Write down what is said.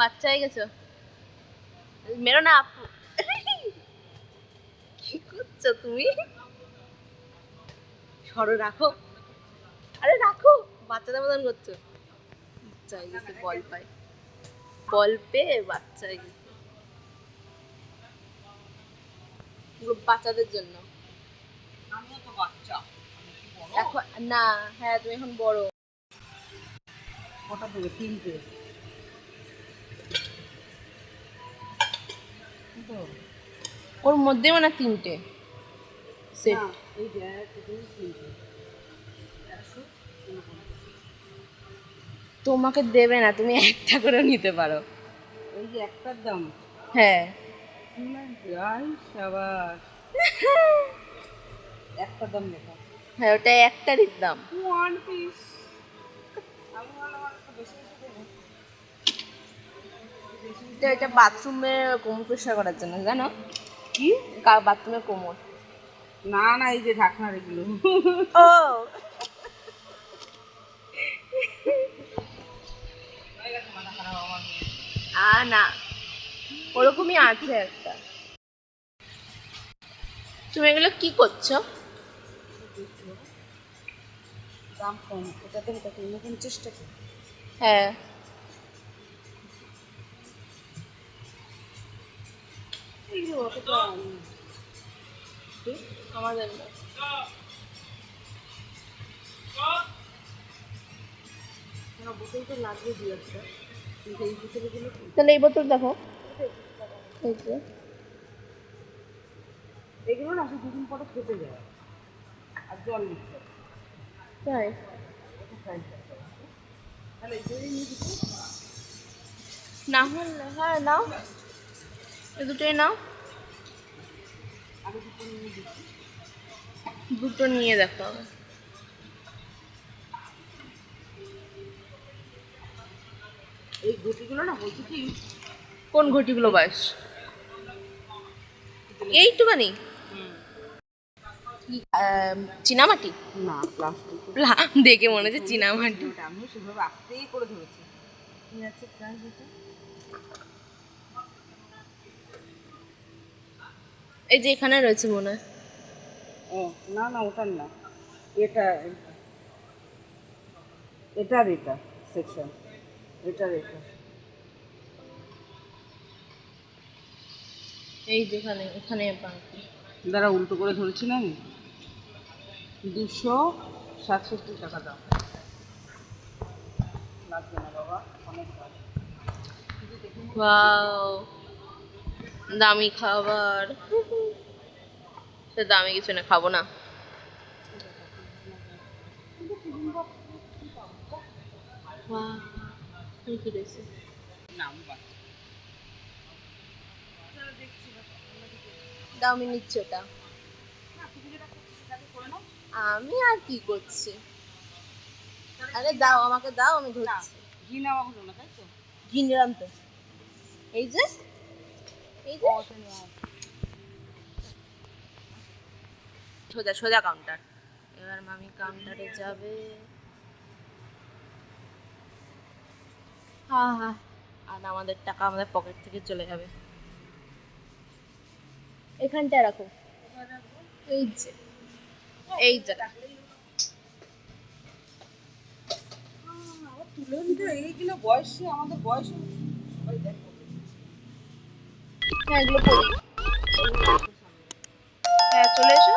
বাচ্চা হয়ে গেছো? মেরো না আপু। কি করছ তুমি? সরো রাখো। আরে রাখো। বাচ্চাদের মতন করছ। বাচ্চা হয়ে গেছে বল পায়। বল পেয়ে বাচ্চা হয়ে গেছে। বাচ্চাদের জন্য। আমিও তো বাচ্চা। এখন না হ্যাঁ তুমি এখন বড়। কটা দেবে তিনটে। ওর মধ্যে মানে তিনটে সেট তোমাকে দেবে না তুমি একটা করে নিতে পারো। এই যে একটার দাম। হ্যাঁ। একটার দাম লেখা। হ্যাঁ ওটা একটারই দাম। ওয়ান পিস একটু এটা বাথরুমে কোমর পরিষ্কার করার জন্য জানো? কি? বাথরুমে কোমর? না না এই যে ঢাকনার এগুলো। ও। আ না ওরকমই আছে একটা। তুমি এগুলো কি করছ? দাম কম কত উনপঞ্চাশ টাকা হ্যাঁ এইগুলো অতটা আমাদের বোতল তো লাগবে দু একটা? তাহলে এই বোতল দেখো। এই যে। এগুলো না শুধু দুদিন পরে ফেটে যায়। আর জল নিচ্ছে। তাই? না হলে হ্যাঁ নাও। এই দুটোই নাও। দুটো নিয়ে দেখো এই গুটিগুলো না বলছি কি? কোন ঘটিগুলো বয়স? এইটুখানি? আম, চীনামাটি? না প্লাস্টিক। দেখে মনে হচ্ছে চীনামাটি। আমিও সেভাবে আস্তেই করে ধরেছি কি আছে প্রাইস এটা এই যে এখানে রয়েছে মনে হয়। ও না না ওটার না। এটা এটার এটা সেকশন এটার এটা। এই যেখানে এখানে বাকি। দ্বারা উল্টো করে ধরেছি না আমি? দুশো সাতষট্টি টাকা দাম। লাগবে না বাবা অনেক দামি খাবার। সে দামি কিছু না খাব না। আমি নিচ্ছি ওটা। আমি আর কি করছি? আরে দাও আমাকে দাও আমি ধরছি ঘি নেওয়া হলো না তাই তো? ঘি নিলাম তো। এই যে এই যে। সোজা সোজা কাউন্টার এবার মামি কাউন্টারে যাবে। হ্যাঁ হ্যাঁ আর আমাদের টাকা আমাদের পকেট থেকে চলে যাবে। এখানটায় রাখো। এই যে। এই যে। এইগুলো বয়সে আমাদের বয়স হ্যাঁ এগুলো হ্যাঁ চলে এসো।